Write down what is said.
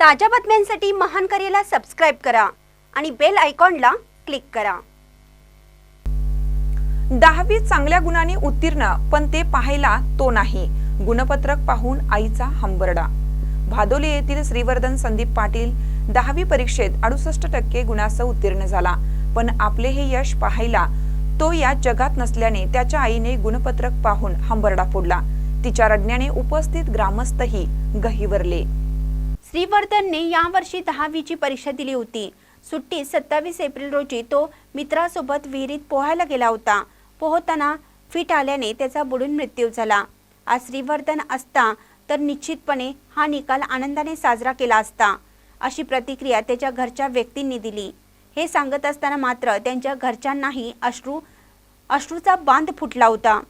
ताज्या बातम्यांसाठी महान करेला सबस्क्राईब करा आणि बेल आयकॉनला क्लिक करा. दहावी चांगल्या गुणाने उत्तीर्ण पण ते पाहायला तो नाही. गुणपत्रक पाहून आईचा हंबरडा. भादोली येथील श्रीवर्धन संदीप पाटील दहावी परीक्षेत अडुसष्ट टक्के गुणासह उत्तीर्ण झाला. पण आपले हे यश पाहायला तो या जगात नसल्याने त्याच्या आईने गुणपत्रक पाहून हंबरडा फोडला. तिच्या रडण्याने उपस्थित ग्रामस्थही गहिवरले. श्रीवर्धनने यावर्षी दहावीची परीक्षा दिली होती. सुट्टीत सत्तावीस एप्रिल रोजी तो मित्रासोबत विहिरीत पोहायला गेला होता. पोहताना फिट आल्याने त्याचा बुडून मृत्यू झाला. आज श्रीवर्धन असता तर निश्चितपणे हा निकाल आनंदाने साजरा केला असता अशी प्रतिक्रिया त्याच्या घरच्या व्यक्तींनी दिली. हे सांगत असताना मात्र त्यांच्या घरच्यांनाही अश्रू अश्रूचा बांध फुटला होता.